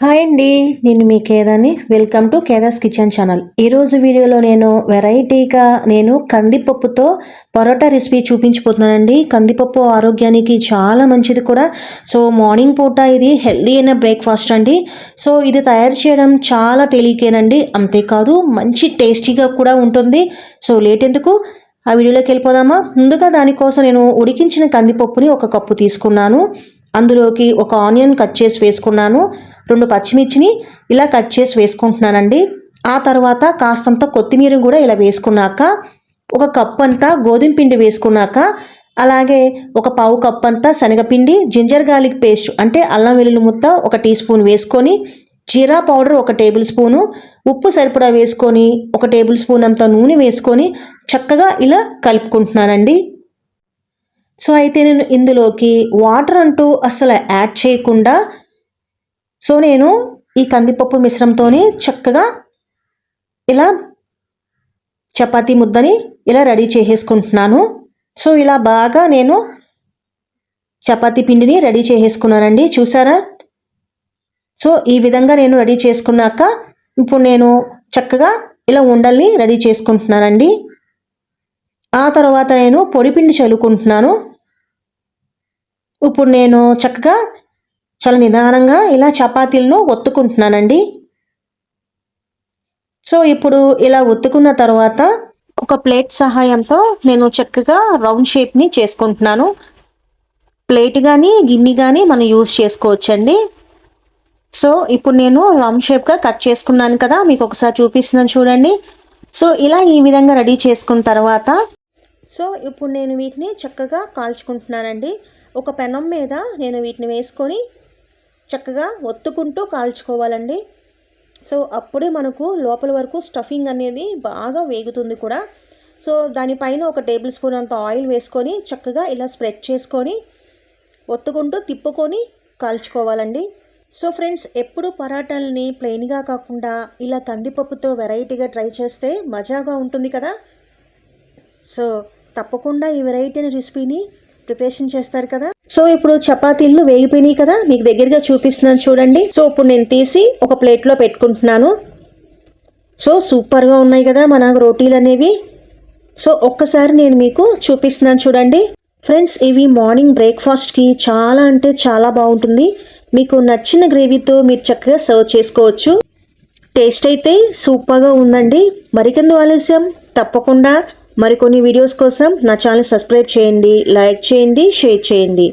Hi అండి నేను మీ కేదాని వెల్కమ్ టు కేదాస్ కిచెన్ ఛానల్. ఈరోజు వీడియోలో నేను వెరైటీగా నేను కందిపప్పుతో పరోటా రెసిపీ చూపించిపోతున్నానండి కందిపప్పు ఆరోగ్యానికి చాలా మంచిది కూడా. సో మార్నింగ్ పూట ఇది హెల్దీ అయిన బ్రేక్ఫాస్ట్ అండి. సో ఇది తయారు చేయడం చాలా తేలికేనండి. అంతేకాదు మంచి టేస్టీగా కూడా ఉంటుంది. సో లేట్ ఎందుకు? ఆ వీడియోలోకి వెళ్ళిపోదామా? ముందుగా దానికోసం నేను ఉడికించిన కందిపప్పుని ఒక కప్పు తీసుకున్నాను. అందులోకి ఒక ఆనియన్ కట్ చేసి వేసుకున్నాను రెండు పచ్చిమిర్చిని ఇలా కట్ చేసి వేసుకుంటున్నానండి. ఆ తర్వాత కాస్తంత కొత్తిమీర కూడా ఇలా వేసుకున్నాక ఒక కప్ అంతా గోధుమ పిండి వేసుకున్నాక అలాగే ఒక పావు కప్ అంతా శనగపిండి జింజర్ గార్లిక్ పేస్ట్ అంటే అల్లం వెల్లుల్లి ముద్ద ఒక టీ స్పూన్ వేసుకొని జీరా పౌడర్ ఒక టేబుల్ స్పూను ఉప్పు సరిపడా వేసుకొని ఒక టేబుల్ స్పూన్ అంత నూనె వేసుకొని చక్కగా ఇలా కలుపుకుంటున్నానండి. సో అయితే నేను ఇందులోకి వాటర్ అంటూ అసలు యాడ్ చేయకుండా సో నేను ఈ కందిపప్పు మిశ్రమంతోనే చక్కగా ఇలా చపాతీ ముద్దని ఇలా రెడీ చేసేసుకుంటున్నాను. సో ఇలా బాగా నేను చపాతీ పిండిని రెడీ చేసేసుకున్నానండి. చూసారా? సో ఈ విధంగా నేను రెడీ చేసుకున్నాక ఇప్పుడు నేను చక్కగా ఇలా ఉండల్ని రెడీ చేసుకుంటున్నానండి. ఆ తర్వాత నేను పొడిపిండి చల్లుకుంటున్నాను. ఇప్పుడు నేను చక్కగా చాలా నిదానంగా ఇలా చపాతీలను ఒత్తుకుంటున్నానండి. సో ఇప్పుడు ఇలా ఒత్తుకున్న తర్వాత ఒక ప్లేట్ సహాయంతో నేను చక్కగా రౌండ్ షేప్ని చేసుకుంటున్నాను. ప్లేట్ కానీ గిన్నె కానీ మనం యూస్ చేసుకోవచ్చండి. సో ఇప్పుడు నేను రౌండ్ షేప్గా కట్ చేసుకున్నాను కదా మీకు ఒకసారి చూపిస్తున్నాను చూడండి. సో ఇలా ఈ విధంగా రెడీ చేసుకున్న తర్వాత సో ఇప్పుడు నేను వీటిని చక్కగా కాల్చుకుంటున్నానండి. ఒక పెనం మీద నేను వీటిని వేసుకొని చక్కగా ఒత్తుకుంటూ కాల్చుకోవాలండి. సో అప్పుడే మనకు లోపల వరకు స్టఫింగ్ అనేది బాగా వేగుతుంది కూడా. సో దానిపైన ఒక టేబుల్ స్పూన్ అంత ఆయిల్ వేసుకొని చక్కగా ఇలా స్ప్రెడ్ చేసుకొని ఒత్తుకుంటూ తిప్పుకొని కాల్చుకోవాలండి. సో ఫ్రెండ్స్ ఎప్పుడు పరాటాలని ప్లెయిన్గా కాకుండా ఇలా కందిపప్పుతో వెరైటీగా ట్రై చేస్తే మజాగా ఉంటుంది కదా. సో తప్పకుండా ఈ వెరైటీ రెసిపీని ప్రిపరేషన్ చేస్తారు కదా. సో ఇప్పుడు చపాతీలు వేగిపోయినాయి కదా మీకు దగ్గరగా చూపిస్తున్నాను చూడండి. సో ఇప్పుడు నేను తీసి ఒక ప్లేట్లో పెట్టుకుంటున్నాను. సో సూపర్గా ఉన్నాయి కదా మన రోటీలు అనేవి. సో ఒక్కసారి నేను మీకు చూపిస్తున్నాను చూడండి. ఫ్రెండ్స్ ఇవి మార్నింగ్ బ్రేక్ఫాస్ట్కి చాలా అంటే చాలా బాగుంటుంది. మీకు నచ్చిన గ్రేవీతో మీరు చక్కగా సర్వ్ చేసుకోవచ్చు. టేస్ట్ అయితే సూపర్గా ఉందండి. మరికెందు ఆలస్యం? తప్పకుండా మరికొన్ని వీడియోస్ కోసం నా ఛానల్ సబ్స్క్రైబ్ చేయండి లైక్ చేయండి షేర్ చేయండి.